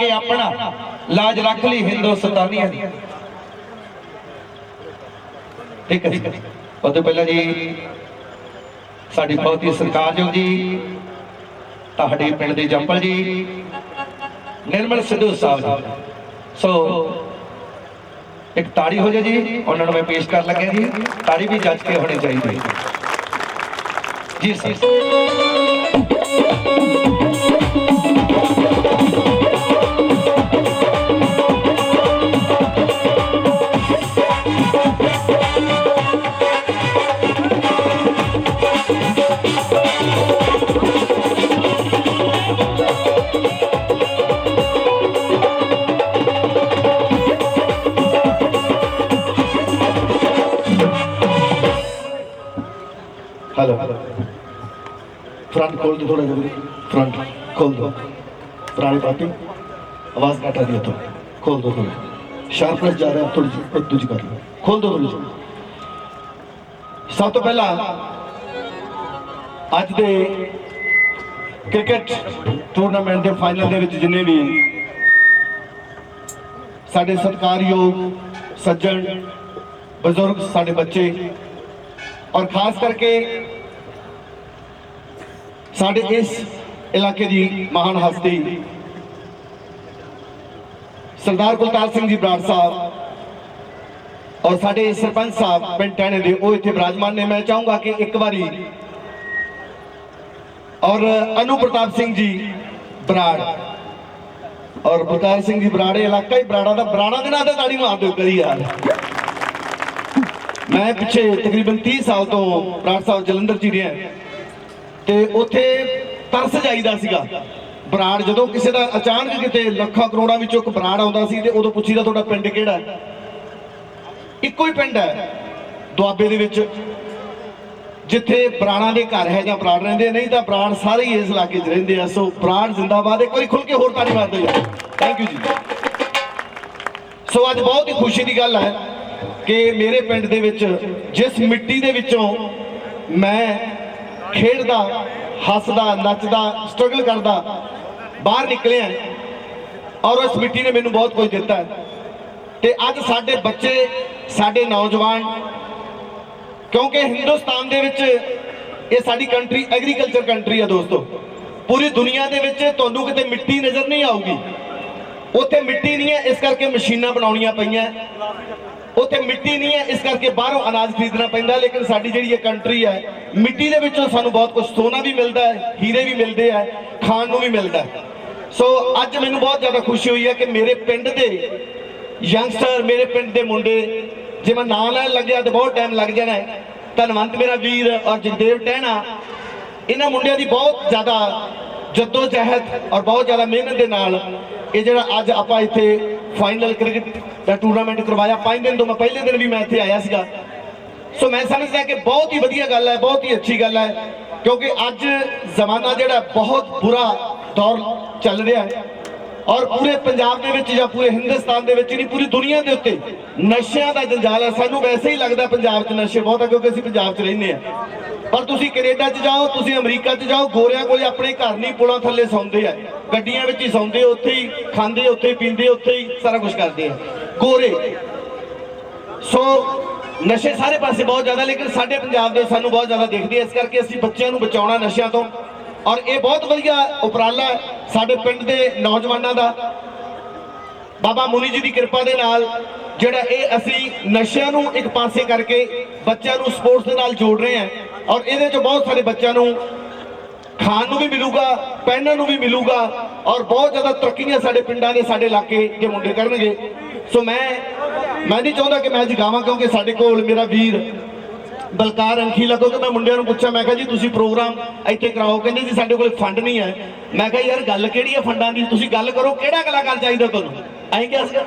ਕੇ ਆਪਣਾ। ਲਾਜ ਰੱਖ ਲਈ ਹਿੰਦੁਸਤਾਨੀਆਂ ਦੀ ਠੀਕ ਹੈ ਉਹ ਤੋਂ ਪਹਿਲਾਂ ਜੀ, ਸਾਡੀ ਬਹੁਤ ਹੀ ਸਤਿਕਾਰਯੋਗ ਜੀ, ਤੁਹਾਡੇ ਪਿੰਡ ਦੇ ਜੰਪਲ ਜੀ, ਨਿਰਮਲ ਸਿੱਧੂ ਸਾਹਿਬ ਜੀ। ਸੋ, ਇੱਕ ਤਾੜੀ ਹੋ ਜਾ ਜੀ, ਉਹਨਾਂ ਨੂੰ ਮੈਂ ਪੇਸ਼ ਕਰਨ ਲੱਗਿਆ ਜੀ। ਤਾੜੀ ਵੀ ਜੱਜ ਕੇ ਹੋਣੀ ਚਾਹੀਦੀ ਜੀ ਸਰ। हेलो फ्रंट खोल दो थोड़ा जल्दी फ्रंट खोल दो पुरानी बातें आवाज घटा दिया तो खोल दो थोड़ा शार्पनेस जा रहा है थोड़ी सी एक दूजी कर लो खोल दो थोड़ी सी ਸਭ ਤੋਂ ਪਹਿਲਾਂ ਅੱਜ ਦੇ ਕ੍ਰਿਕਟ ਟੂਰਨਾਮੈਂਟ ਦੇ ਫਾਈਨਲ ਦੇ ਵਿੱਚ ਜਿੰਨੇ ਵੀ ਸਾਡੇ ਸਤਿਕਾਰਯੋਗ ਸੱਜਣ ਬਜ਼ੁਰਗ ਸਾਡੇ ਬੱਚੇ ਔਰ ਖਾਸ ਕਰਕੇ ਸਾਡੇ ਇਸ ਇਲਾਕੇ ਦੀ ਮਹਾਨ ਹਸਤੀ ਸਰਦਾਰ ਕੁਲਤਾਰ ਸਿੰਘ ਜੀ ਬਰਾੜ ਸਾਹਿਬ ਔਰ ਸਾਡੇ ਸਰਪੰਚ ਸਾਹਿਬ ਪਿੰਡ ਟਹਿਣੇ ਦੇ, ਉਹ ਇੱਥੇ ਬਰਾਜਮਾਨ ਨੇ। ਮੈਂ ਚਾਹੂੰਗਾ ਕਿ ਇੱਕ ਵਾਰੀ ਔਰ ਅਨੂ ਪ੍ਰਤਾਪ ਸਿੰਘ ਜੀ ਬਰਾੜ ਔਰ ਬਲਕਾਰ ਸਿੰਘ ਜੀ ਬਰਾੜੇ ਇਲਾਕਾ ਹੀ ਬਰਾੜਾ ਦਾ, ਬਰਾੜਾ ਦੇ ਨਾਂ ਤੇ ਤਾੜੀ ਮਾਰ ਦਿਓ ਕਰੀ ਯਾਰ। ਮੈਂ ਪਿੱਛੇ ਤਕਰੀਬਨ 30 ਸਾਲ ਤੋਂ ਬਰਾੜ ਸਾਹਿਬ ਜਲੰਧਰ ਚ ਹੀ ਰਿਹਾ। ਤੇ ਉੱਥੇ ਤਰਸ ਜਾਈਦਾ ਸੀਗਾ। ਬਰਾੜ ਜਦੋਂ ਕਿਸੇ ਦਾ ਅਚਾਨਕ ਕਿਤੇ ਲੱਖਾਂ ਕਰੋੜਾਂ ਵਿੱਚੋਂ ਇੱਕ ਬਰਾੜ ਆਉਂਦਾ ਸੀ ਤੇ ਉਦੋਂ ਪੁੱਛੀਦਾ ਤੁਹਾਡਾ ਪਿੰਡ ਕਿਹੜਾ ਇੱਕੋ ਹੀ ਪਿੰਡ ਹੈ ਦੁਆਬੇ ਦੇ ਵਿੱਚ। ਜਿੱਥੇ ਬਰਾੜਾਂ ਦੇ ਘਰ ਹੈ ਜਾਂ ਬਰਾੜ ਰਹਿੰਦੇ ਨਹੀਂ ਤਾਂ ਬਰਾੜ ਸਾਰੇ ਹੀ ਇਸ ਇਲਾਕੇ 'ਚ ਰਹਿੰਦੇ ਆ। ਸੋ ਬਰਾੜ ਜ਼ਿੰਦਾਬਾਦ ਇੱਕ ਵਾਰੀ ਖੁੱਲ ਕੇ ਹੋਰ ਤਾੜੀ ਮਾਰ ਦਿਓ ਥੈਂਕ ਯੂ ਜੀ। ਸੋ ਅੱਜ ਬਹੁਤ ਹੀ ਖੁਸ਼ੀ ਦੀ ਗੱਲ ਹੈ। ਕਿ ਮੇਰੇ ਪਿੰਡ ਦੇ ਵਿੱਚ, ਜਿਸ ਮਿੱਟੀ ਦੇ ਵਿੱਚੋਂ ਮੈਂ ਖੇਡਦਾ, ਹੱਸਦਾ, ਨੱਚਦਾ ਸਟਰਗਲ ਕਰਦਾ, ਬਾਹਰ ਨਿਕਲਿਆ ਔਰ ਉਸ ਮਿੱਟੀ ਨੇ ਮੈਨੂੰ ਬਹੁਤ ਕੁਝ ਦਿੱਤਾ ਹੈ। ਤੇ ਅੱਜ ਸਾਡੇ ਬੱਚੇ, ਸਾਡੇ ਨੌਜਵਾਨ, ਕਿਉਂਕਿ ਹਿੰਦੁਸਤਾਨ ਦੇ ਵਿੱਚ ਇਹ ਸਾਡੀ ਕੰਟਰੀ ਐਗਰੀਕਲਚਰ ਕੰਟਰੀ ਆ ਦੋਸਤੋ, ਪੂਰੀ ਦੁਨੀਆ ਦੇ ਵਿੱਚ ਤੁਹਾਨੂੰ ਕਿਤੇ ਮਿੱਟੀ ਨਜ਼ਰ ਨਹੀਂ ਆਊਗੀ। ਉੱਥੇ ਮਿੱਟੀ ਨਹੀਂ ਹੈ, ਇਸ ਕਰਕੇ ਮਸ਼ੀਨਾਂ ਬਣਾਉਣੀਆਂ ਪਈਆਂ। ਉੱਥੇ ਮਿੱਟੀ ਨਹੀਂ ਹੈ, ਇਸ ਕਰਕੇ ਬਾਹਰੋਂ ਅਨਾਜ ਖਰੀਦਣਾ ਪੈਂਦਾ, ਲੇਕਿਨ ਸਾਡੀ ਜਿਹੜੀ ਇਹ ਕੰਟਰੀ ਹੈ, ਮਿੱਟੀ ਦੇ ਵਿੱਚੋਂ ਸਾਨੂੰ ਬਹੁਤ ਕੁਝ ਸੋਨਾ ਵੀ ਮਿਲਦਾ ਹੈ, ਹੀਰੇ ਵੀ ਮਿਲਦੇ ਆ ਖਾਣ ਨੂੰ ਵੀ ਮਿਲਦਾ ਸੋ ਅੱਜ ਮੈਨੂੰ ਬਹੁਤ ਜ਼ਿਆਦਾ ਖੁਸ਼ੀ ਹੋਈ ਹੈ ਕਿ ਮੇਰੇ ਪਿੰਡ ਦੇ ਯੰਗਸਟਰ ਮੇਰੇ ਪਿੰਡ ਦੇ ਮੁੰਡੇ, ਜੇ ਮੈਂ ਨਾਂ ਲੈਣ ਲੱਗਿਆ ਤਾਂ ਬਹੁਤ ਟਾਈਮ ਲੱਗ ਜਾਣਾ ਹੈ। ਧੰਨਵੰਤ ਮੇਰਾ ਵੀਰ ਔਰ ਜਗਦੇਵ ਟਹਿਣਾ, ਇਹਨਾਂ ਮੁੰਡਿਆਂ ਦੀ ਬਹੁਤ ਜ਼ਿਆਦਾ ਜੱਦੋ ਜਹਿਦ ਔਰ ਬਹੁਤ ਜ਼ਿਆਦਾ ਮਿਹਨਤ ਦੇ ਨਾਲ ਇਹ ਜਿਹੜਾ ਅੱਜ ਆਪਾਂ ਇੱਥੇ ਫਾਈਨਲ ਕ੍ਰਿਕਟ ਦਾ ਟੂਰਨਾਮੈਂਟ ਕਰਵਾਇਆ। ਪੰਜ ਦਿਨ ਤੋਂ ਮੈਂ ਪਹਿਲੇ ਦਿਨ ਵੀ ਮੈਂ ਇੱਥੇ ਆਇਆ ਸੀਗਾ। ਸੋ ਮੈਂ ਸਮਝਦਾ ਕਿ ਬਹੁਤ ਹੀ ਵਧੀਆ ਗੱਲ ਹੈ, ਬਹੁਤ ਹੀ ਅੱਛੀ ਗੱਲ ਹੈ। ਕਿਉਂਕਿ ਅੱਜ ਜ਼ਮਾਨਾ ਜਿਹੜਾ ਬਹੁਤ ਬੁਰਾ ਦੌਰ ਚੱਲ ਰਿਹਾ ਹੈ। ਔਰ ਪੂਰੇ ਪੰਜਾਬ ਦੇ ਵਿੱਚ ਜਾਂ ਪੂਰੇ ਹਿੰਦੁਸਤਾਨ ਦੇ ਵਿੱਚ ਨਹੀਂ ਪੂਰੀ ਦੁਨੀਆ ਦੇ ਉੱਤੇ ਨਸ਼ਿਆਂ ਦਾ ਜੰਜਾਲ ਹੈ। ਸਾਨੂੰ ਵੈਸੇ ਹੀ ਲੱਗਦਾ ਪੰਜਾਬ 'ਚ ਨਸ਼ੇ ਬਹੁਤ ਆ, ਕਿਉਂਕਿ ਅਸੀਂ ਪੰਜਾਬ 'ਚ ਰਹਿੰਦੇ ਆ ਪਰ ਤੁਸੀਂ ਕੈਨੇਡਾ 'ਚ ਜਾਓ, ਤੁਸੀਂ ਅਮਰੀਕਾ 'ਚ ਜਾਓ, ਗੋਰਿਆਂ ਕੋਲੇ ਆਪਣੇ ਘਰ ਨਹੀਂ, ਪੁਲਾਂ ਥੱਲੇ ਸੌਂਦੇ ਆ। ਗੱਡੀਆਂ ਵਿੱਚ ਹੀ ਸੌਂਦੇ, ਉੱਥੇ ਹੀ ਖਾਂਦੇ, ਉੱਥੇ ਹੀ ਪੀਂਦੇ, ਉੱਥੇ ਹੀ ਸਾਰਾ ਕੁਝ ਕਰਦੇ ਆ। ਗੋਰੇ। ਸੋ ਨਸ਼ੇ ਸਾਰੇ ਪਾਸੇ ਬਹੁਤ ਜ਼ਿਆਦਾ, ਲੇਕਿਨ ਸਾਡੇ ਪੰਜਾਬ ਦੇ ਸਾਨੂੰ ਬਹੁਤ ਜ਼ਿਆਦਾ ਦੇਖਦੇ ਇਸ ਕਰਕੇ ਅਸੀਂ ਬੱਚਿਆਂ ਨੂੰ ਬਚਾਉਣਾ ਨਸ਼ਿਆਂ ਤੋਂ। ਔਰ ਇਹ ਬਹੁਤ ਵਧੀਆ ਉਪਰਾਲਾ ਹੈ। ਸਾਡੇ ਪਿੰਡ ਦੇ ਨੌਜਵਾਨਾਂ ਦਾ। ਬਾਬਾ ਮੁਨੀ ਜੀ ਦੀ ਕਿਰਪਾ ਦੇ ਨਾਲ ਜਿਹੜਾ ਇਹ ਅਸੀਂ ਨਸ਼ਿਆਂ ਨੂੰ ਇੱਕ ਪਾਸੇ ਕਰਕੇ ਬੱਚਿਆਂ ਨੂੰ ਸਪੋਰਟਸ ਦੇ ਨਾਲ ਜੋੜ ਰਹੇ ਹਾਂ ਔਰ ਇਹਦੇ ਚ ਬਹੁਤ ਸਾਰੇ ਬੱਚਿਆਂ ਨੂੰ ਖਾਣ ਨੂੰ ਵੀ ਮਿਲੂਗਾ, ਪਹਿਨਣ ਨੂੰ ਵੀ ਮਿਲੂਗਾ ਔਰ ਬਹੁਤ ਜ਼ਿਆਦਾ ਤਰੱਕੀਆਂ ਸਾਡੇ ਪਿੰਡਾਂ ਦੇ, ਸਾਡੇ ਇਲਾਕੇ ਦੇ ਮੁੰਡੇ ਕਰਨਗੇ। ਸੋ ਮੈਂ ਮੈਂ ਨਹੀਂ ਚਾਹੁੰਦਾ ਕਿ ਮੈਂ ਅੱਜ ਗਾਵਾਂ ਕਿਉਂਕਿ ਸਾਡੇ ਕੋਲ ਮੇਰਾ ਵੀਰ ਬਲਕਾਰ ਅੰਖੀਲਾ ਕਿਉਂਕਿ ਮੈਂ ਮੁੰਡਿਆਂ ਨੂੰ ਪੁੱਛਿਆ, ਮੈਂ ਕਿਹਾ ਜੀ ਤੁਸੀਂ ਪ੍ਰੋਗਰਾਮ ਇੱਥੇ ਕਰਾਓ। ਕਹਿੰਦੇ ਜੀ ਸਾਡੇ ਕੋਲ ਫੰਡ ਨਹੀਂ ਹੈ। ਮੈਂ ਕਿਹਾ ਯਾਰ ਗੱਲ ਕਿਹੜੀ ਹੈ ਫੰਡਾਂ ਦੀ? ਤੁਸੀਂ ਗੱਲ ਕਰੋ, ਕਿਹੜਾ ਕਲਾਕਾਰ ਚਾਹੀਦਾ ਤੁਹਾਨੂੰ? ਐਂ ਕਿਹਾ ਸੀਗਾ।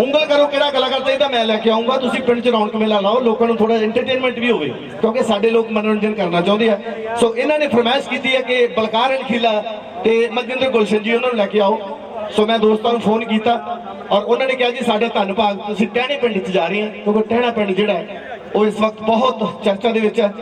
ਉਂਗਲ ਕਰੋ, ਕਿਹੜਾ ਕਲਾਕਾਰ ਚਾਹੀਦਾ? ਮੈਂ ਲੈ ਕੇ ਆਉਂਗਾ ਤੁਸੀਂ ਪਿੰਡ 'ਚ ਰੌਣਕ ਮੇਲਾ ਲਾਓ, ਲੋਕਾਂ ਨੂੰ ਥੋੜਾ ਐਂਟਰਟੇਨਮੈਂਟ ਵੀ ਹੋਵੇ, ਕਿਉਂਕਿ ਸਾਡੇ ਲੋਕ ਮਨੋਰੰਜਨ ਕਰਨਾ ਚਾਹੁੰਦੇ ਆ। ਸੋ ਇਹਨਾਂ ਨੇ ਫਰਮਾਇਸ਼ ਕੀਤੀ ਹੈ ਕਿ ਬਲਕਾਰ ਅਣਖੀਲਾ ਤੇ ਮਗਿੰਦਰ ਗੁਲਸ਼ਨ ਜੀ, ਉਹਨਾਂ ਨੂੰ ਲੈ ਕੇ ਆਓ। ਸੋ ਮੈਂ ਦੋਸਤਾਂ ਨੂੰ ਫੋਨ ਕੀਤਾ ਔਰ ਉਹਨਾਂ ਨੇ ਕਿਹਾ ਜੀ, ਸਾਡਾ ਧੰਨਵਾਦ ਤੁਸੀਂ ਟਹਿਣੇ ਪਿੰਡ 'ਚ ਜਾ ਰਹੇ ਆ, ਕਿਉਂਕਿ ਟਹਿਣਾ ਪਿੰਡ ਜਿਹੜਾ ਉਹ ਇਸ ਵਕਤ ਬਹੁਤ ਚਰਚਾ ਦੇ ਵਿੱਚ ਹੈ।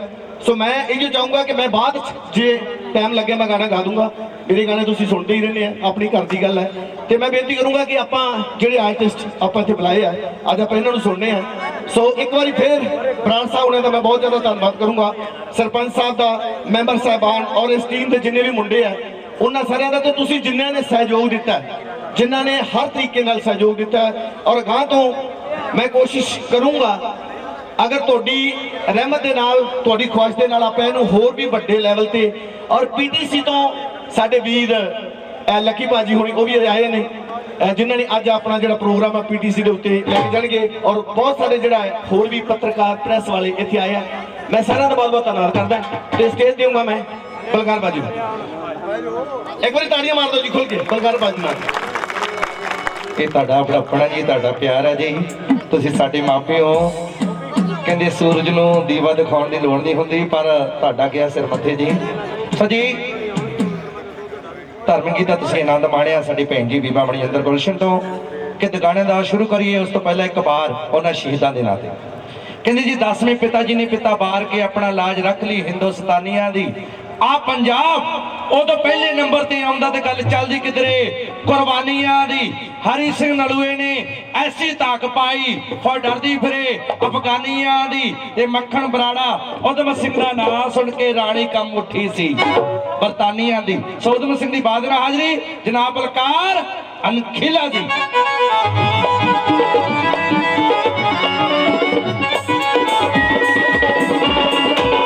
ਸੋ ਮੈਂ ਇਹ ਜੋ ਚਾਹੂੰਗਾ ਕਿ ਮੈਂ ਬਾਅਦ 'ਚ ਜੇ ਟਾਈਮ ਲੱਗਿਆ, ਮੈਂ ਗਾਣਾ ਗਾ ਦੂੰਗਾ। ਮੇਰੇ ਗਾਣੇ ਤੁਸੀਂ ਸੁਣਦੇ ਹੀ ਰਹਿੰਦੇ ਆ, ਆਪਣੀ ਘਰ ਦੀ ਗੱਲ ਹੈ। ਤੇ ਮੈਂ ਬੇਨਤੀ ਕਰੂੰਗਾ ਕਿ ਆਪਾਂ ਜਿਹੜੇ ਆਰਟਿਸਟ ਆਪਾਂ ਇੱਥੇ ਬੁਲਾਏ ਆ, ਅੱਜ ਆਪਾਂ ਇਹਨਾਂ ਨੂੰ ਸੁਣਨੇ ਆ। ਸੋ ਇੱਕ ਵਾਰੀ ਫੇਰ ਬਰਾੜ ਸਾਹਿਬ ਉਹਨਾਂ ਦਾ ਮੈਂ ਬਹੁਤ ਜ਼ਿਆਦਾ ਧੰਨਵਾਦ ਕਰੂੰਗਾ। ਸਰਪੰਚ ਸਾਹਿਬ ਦਾ, ਮੈਂਬਰ ਸਾਹਿਬਾਨ ਔਰ ਇਸ ਟੀਮ ਦੇ ਜਿੰਨੇ ਵੀ ਮੁੰਡੇ ਆ, ਉਹਨਾਂ ਸਾਰਿਆਂ ਦਾ ਤੇ ਤੁਸੀਂ ਜਿਨ੍ਹਾਂ ਨੇ ਸਹਿਯੋਗ ਦਿੱਤਾ ਜਿਨ੍ਹਾਂ ਨੇ ਹਰ ਤਰੀਕੇ ਨਾਲ ਸਹਿਯੋਗ ਦਿੱਤਾ ਔਰ ਗਾਂ ਤੋਂ ਮੈਂ ਕੋਸ਼ਿਸ਼ ਕਰੂੰਗਾ ਅਗਰ ਤੁਹਾਡੀ ਰਹਿਮਤ ਦੇ ਨਾਲ, ਤੁਹਾਡੀ ਖੁਆਇਸ਼ ਦੇ ਨਾਲ ਆਪਾਂ ਇਹਨੂੰ ਹੋਰ ਵੀ ਵੱਡੇ ਲੈਵਲ ਤੇ, ਔਰ ਪੀਟੀਸੀ ਤੋਂ ਸਾਡੇ ਵੀਰ ਅਹ ਲੱਕੀ ਭਾਜੀ ਹੋਣੀ, ਉਹ ਵੀ ਆਏ ਨੇ ਅਹ ਜਿਨ੍ਹਾਂ ਨੇ ਅੱਜ ਆਪਣਾ ਜਿਹੜਾ ਪ੍ਰੋਗਰਾਮ ਹੈ ਪੀਟੀਸੀ ਦੇ ਉੱਤੇ ਲੈ ਕੇ ਜਾਣਗੇ, ਔਰ ਬਹੁਤ ਸਾਰੇ ਜਿਹੜਾ ਹੈ, ਹੋਰ ਵੀ ਪੱਤਰਕਾਰ ਪ੍ਰੈਸ ਵਾਲੇ ਇੱਥੇ ਆਏ ਆ। ਮੈਂ ਸਾਰਿਆਂ ਦਾ ਬਹੁਤ ਬਹੁਤ ਧੰਨਵਾਦ ਕਰਦਾ, ਤੇ ਸਟੇਜ ਦੇਵਾਂਗਾ ਮੈਂ, ਬਲਕਾਰ ਬਾਜੀ ਇੱਕ ਵਾਰੀ ਤਾੜੀਆਂ ਮਾਰ ਦਿਓ ਜੀ ਖੁੱਲ ਕੇ, ਬਲਕਾਰ ਬਾਜੀ ਨਾਲ। ਇਹ ਤੁਹਾਡਾ ਬੜਪਣਾ ਜੀ, ਤੁਹਾਡਾ ਪਿਆਰ ਹੈ ਜੀ। ਤੁਸੀਂ ਸਾਡੇ ਮਾਪੇ ਹੋ। ਕਹਿੰਦੇ ਸੂਰਜ ਨੂੰ ਦੀਵਾ ਦਿਖਾਉਣ ਦੀ ਲੋੜ ਨਹੀਂ ਹੁੰਦੀ, ਪਰ ਤੁਹਾਡਾ ਗਿਆ ਸਿਰ ਮੱਥੇ ਜੀ। ਸੋ ਜੀ ਧਰਮ ਗੀਤ ਦਾ ਤੁਸੀਂ ਆਨੰਦ ਮਾਣਿਆ, ਸਾਡੀ ਭੈਣ ਜੀ ਬੀਬਾ ਮਣਿੰਦਰ ਗੁਲਸ਼ਨ ਤੋਂ। ਕਿ ਗਾਣੇ ਦਾ ਸ਼ੁਰੂ ਕਰੀਏ, ਉਸ ਤੋਂ ਪਹਿਲਾਂ ਇੱਕ ਵਾਰ ਉਹਨਾਂ ਸ਼ਹੀਦਾਂ ਦੇ ਨਾਂ ਤੇ। ਕਹਿੰਦੇ ਜੀ 10ਵੇਂ ਪਿਤਾ ਜੀ ਨੇ ਪਿਤਾ ਬਾਰ ਕੇ ਆਪਣਾ ਲਾਜ ਰੱਖ ਲਈ ਹਿੰਦੁਸਤਾਨੀਆਂ ਦੀ। ਆ ਪੰਜਾਬ ਉਦੋਂ ਪਹਿਲੇ ਨੰਬਰ ਤੇ ਆਉਂਦਾ ਤੇ ਗੱਲ ਚੱਲਦੀ ਕਿਧਰੇ। ਕੁਰਬਾਨੀਆਂ ਦੀ, ਹਰੀ ਸਿੰਘ ਨਲੂਏ ਨੇ ਐਸੀ ਤਾਕ ਪਾਈ ਫੌਜ ਡਰਦੀ ਫਿਰੇ ਅਫਗਾਨੀਆਂ ਦੀ, ਤੇ ਮੱਖਣ ਬਰਾੜਾ ਉਦਮ ਸਿੰਘ ਦਾ ਨਾਂ ਸੁਣ ਕੇ ਰਾਣੀ ਕੰਮ ਉੱਠੀ ਸੀ। ਬਰਤਾਨੀਆਂ ਦੀ ਸੋ ਉਦਮ ਸਿੰਘ ਦੀ ਬਾਦਰਾ ਹਾਜ਼ਰੀ, ਜਨਾਬ ਬਲਕਾਰ ਅਨਖਿਲਾ ਜੀ